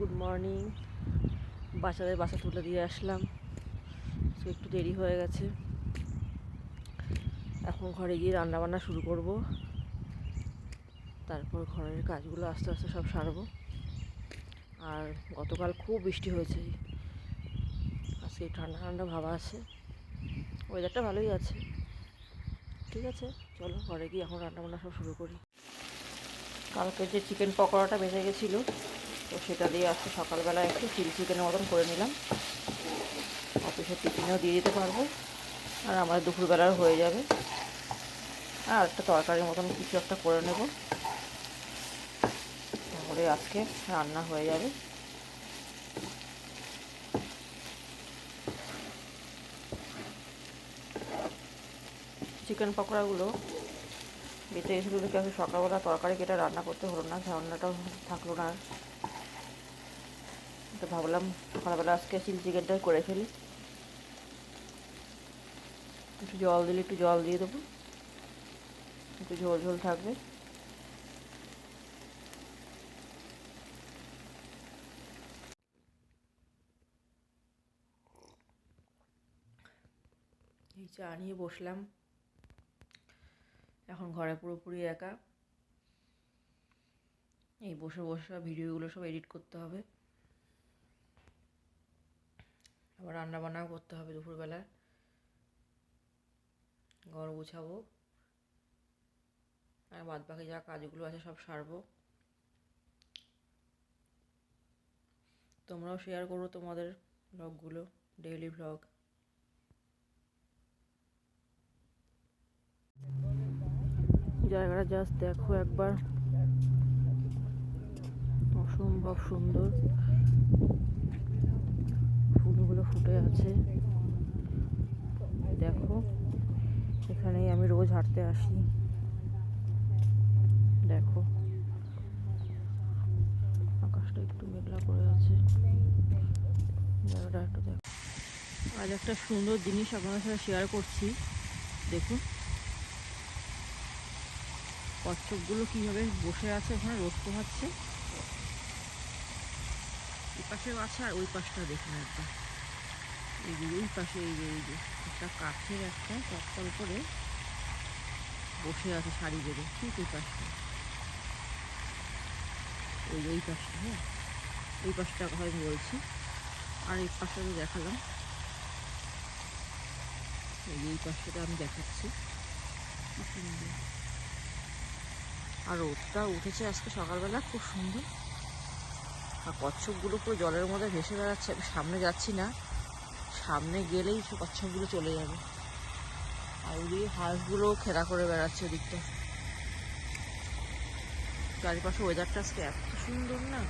Good morning. বাচ্চাদের বাসা তুলে দিয়ে আসলাম। তো একটু দেরি হয়ে গেছে। এখন ঘরে গিয়ে রান্না বান্না শুরু করব। তারপর ঘরের কাজগুলো আস্তে আস্তে সব সারবো। আর গতকাল খুব বৃষ্টি হয়েছে। আজকে ঠান্ডা ঠান্ডা ভাবা আছে। ওয়েদারটা ভালোই আছে। ঠিক আছে, চলো ঘরে গিয়ে এখন রান্না বান্না সব শুরু করি। কালকে যে চিকেন পকোড়াটা বেঁচে গেছিল তো সেটা দিয়ে আজকে সকালবেলা একটু চিলি চিকেনের মতন করে নিলাম। অফিসের টিফিনেও দিয়ে দিতে পারব। আর আমার দুপুরবেলার হয়ে যাবে। আর একটা তরকারির মতন কিছু একটা করে নেব। তাহলে আজকে রান্না হয়ে যাবে। চিকেন পকোড়াগুলো বেঁচে দেখে আজকে সকালবেলা তরকারি কেটে রান্না করতে হলো না? ঝান্নাটাও থাকল না তো ভাবলাম সকালবেলা আজকে চিলি চিকেনটাই করে ফেলি। একটু জল দিলে একটু জল দিয়ে দেবো। একটু ঝোল ঝোল থাকবে। এই চা নিয়ে বসলাম। এখন ঘরে পুরোপুরি একা। এই বসে বসে ভিডিওগুলো সব এডিট করতে হবে। আবার রান্না বান্নাও করতে হবে দুপুরবেলা ঘর গুছাবো। আর বাদ বাকি যা কাজগুলো আছে সব সারবো। তোমরাও শেয়ার করো তোমাদের ব্লগগুলো ডেইলি ব্লগ জায়গাটা জাস্ট দেখো একবার। অসম্ভব সুন্দর। ফুটে আছে। দেখো, এখানেই আমি রোজ হাঁটতে আসি। দেখো, আকাশটা একটু মেঘলা করে আছে। জায়গাটা একটু দেখো। আজ একটা সুন্দর জিনিস আপনাদের সাথে শেয়ার করছি। দেখুন। কচ্ছপগুলো কীভাবে বসে আছে, ওখানে রোদ পোহাচ্ছে। এই পাশেও আছে আর ওই পাশটা দেখুন একবার। এই পাশে এই যে এই যে একটা কাঠের একটা তক্তার উপরে বসে আছে শাড়ি বেঁধে। ঠিক ওই পাশটা। ওই ওই পাশটা হ্যাঁ? ওই পাশটা কথা আমি বলছি। আর এই পাশটা দেখালাম। এই এই পাশটা আমি দেখাচ্ছি। কি সুন্দর আর রোদটা উঠেছে আজকে সকালবেলা, খুব সুন্দর। আর কচ্ছপগুলো পুরো জলের মধ্যে ভেসে বেড়াচ্ছে, আমি সামনে যাচ্ছি না। সামনে গেলেই সব কচ্ছপগুলো চলে যাবে। আর ওদিকে হাঁসগুলো খেলা করে বেড়াচ্ছে ওদিকটা। চারিপাশে ওয়েদারটা আজকে এত সুন্দর না।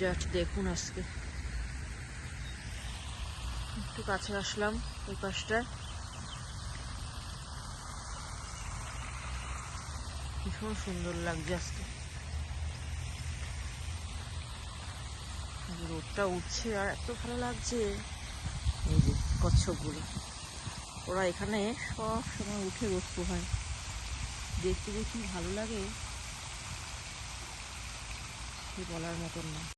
জাস্ট দেখুন আজকে। একটু কাছে আসলাম ওই পাশটায়। ভীষণ সুন্দর লাগছে আজকে। রোদটা উঠছে আর এত ভালো লাগছে। এই যে কচ্ছপগুলো। ওরা এখানে সব সময় উঠে রোদ হয়। দেখতে দেখি ভালো লাগে। বলার মতন না।